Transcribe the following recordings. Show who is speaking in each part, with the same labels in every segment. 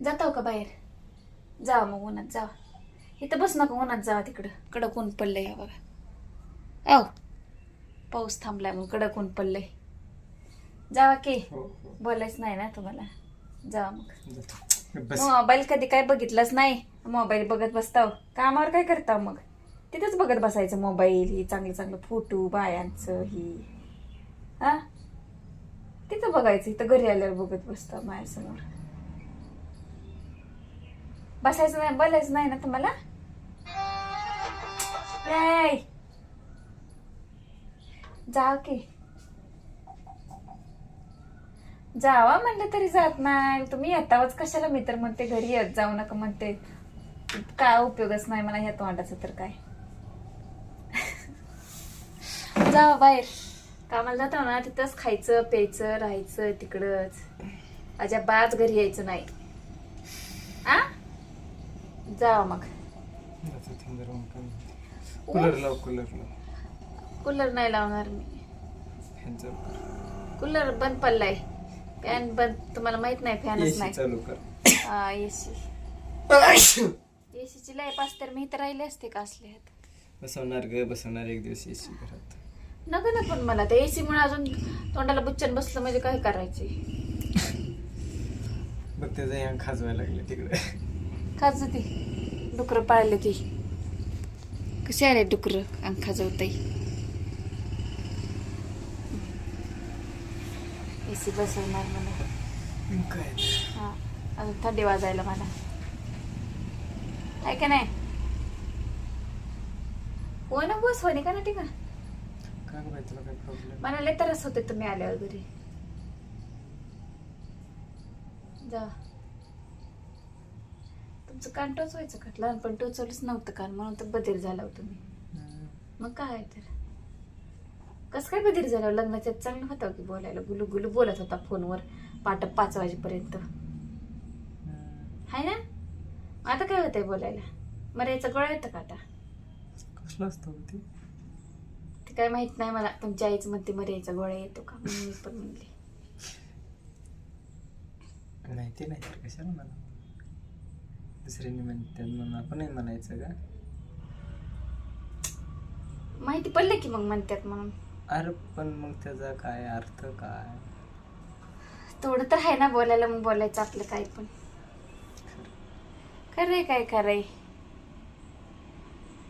Speaker 1: जाताव का बाहेर? जावा मग उन्हात जावा. इथं बस नका उन्हात जावा तिकडं. कडक ऊन पडलंय या बघा. औ पाऊस थांबलाय मग कडक ऊन पडलंय. जावा की
Speaker 2: हो हो.
Speaker 1: बोलायच नाही ना तुम्हाला. जावा मग. मोबाईल कधी काय बघितलंच नाही. मोबाईल बघत बसताव. कामावर काय करताव मग? तिथंच बघत बसायचं मोबाईल ही चांगलं चांगलं फोटो बायांचं ही. हा? तिथं बघायचं इथं घरी आल्यावर बघत बसताव माझ्यासमोर. बसायचं नाही बोलायचं नाही ना तुम्हाला? जाव की. जावा म्हणलं तरी जात नाही. तुम्ही येतावच कशाला? मी तर म्हणते घरी येत जाऊ नका म्हणते. काय उपयोगच नाही मला ह्या तोंडाचा तर काय. जावा बाहेर. कामाला जातो ना तिथंच खायचं प्यायचं राहायचं तिकडच. अजिबात घरी यायचं नाही. जावा मग.
Speaker 2: कूलर लाव कूलर लाव.
Speaker 1: कूलर नाही लावणार मी.
Speaker 2: फॅन चालू कर.
Speaker 1: कूलर बंद पडलाय. फॅन बंद तुम्हाला माहीत नाही फॅनच नाही.
Speaker 2: चालू कर.
Speaker 1: एसी. एसीची लाईफ असते तर मी तर राहिले असते का असले
Speaker 2: बसवणार ग बसवणार एक दिवस एसी घरात.
Speaker 1: नको ना पण मला ते एसी मुळे अजून तोंडाला बुच्चन बसलं म्हणजे काय करायचे?
Speaker 2: बघ त्याचं ह्या खाजवायला लागलं तिकडे.
Speaker 1: खाज ती डुकरं पाळले ती. कशी आले डुकरं अंग खाजवताई एसी बसवणार मला
Speaker 2: काय
Speaker 1: हा अजून थंडी वाजायला मला. आहे का नाही? हो ना बस होणे का ना ठीक मला लय त्रास होते तुम्ही आल्यावर घरी. जा. तुमचं कान टोचवायचं का? लहानपण टोचवलंच नव्हतं कान म्हणून तर बधीर झाला होता तुम्ही. मग काय तर? कसं काय बधीर झालं लग्नाच्यात चांगलं होतं की बोलायला? गुलू गुलू बोलत होता फोनवर पाट पाच वाजेपर्यंत. हाय ना? आता काय होतंय बोलायला? मरायचा गोळा येतं का आता?
Speaker 2: कसलं असतं ते?
Speaker 1: ते काय माहीत नाही मला. तुमच्या आईच म्हणते मरायचा गोळा येतो का? म्हणून मी पण म्हणले.
Speaker 2: नाही तर कशाला मला दुसऱ्यांनी म्हणतात म्हणून आपणही म्हणायचं का?
Speaker 1: माहिती पडलं की मग म्हणतात म्हणून.
Speaker 2: अरे पण मग त्याचा काय अर्थ काय?
Speaker 1: थोडं तर आहे ना बोलायला मग बोलायचं आपलं काय पण. खरंय काय खरंय?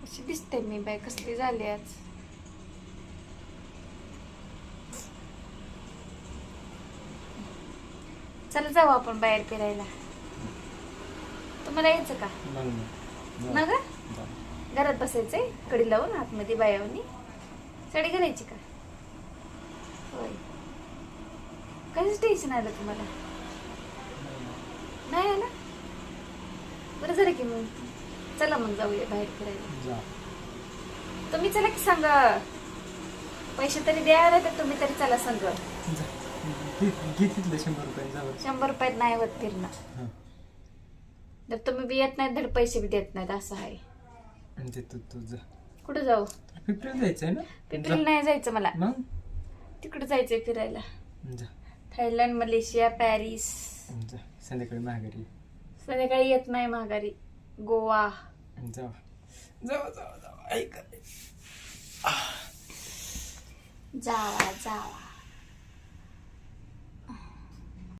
Speaker 1: कशी दिसते मी बाय कसली झाली आज? चला जाऊ आपण बाहेर फिरायला. तुम्हाला यायचं का. ना ग. घरात बसायचंय कडी लावून आतमध्ये बायावनी. साडी घालायची का? होय. कधीच टेन्शन आलं तुम्हाला? नाही आलं? बरं झालं की मग. चला मग जाऊया बाहेर फिरायला. तुम्ही चला की सांगा. पैसे तरी द्या नाही तर तुम्ही तरी चला सांग.
Speaker 2: शंभर
Speaker 1: रुपयात नाही होत फिरणं. जर तुम्ही बी येत नाही धड पैसे बी देत नाहीत असं आहे.
Speaker 2: ते जा.
Speaker 1: कुठं जाऊ?
Speaker 2: पिपरीला जायचंय ना?
Speaker 1: पिपरीला नाही जायचं मला.
Speaker 2: मग?
Speaker 1: तिकडे जायचंय फिरायला.
Speaker 2: जा.
Speaker 1: Thailand Malaysia Paris.
Speaker 2: जा. संध्याकाळी माघारी.
Speaker 1: संध्याकाळी येत नाही माघारी. गोवा.
Speaker 2: जावा जावा जावा जावा ऐक.
Speaker 1: जावा जावा.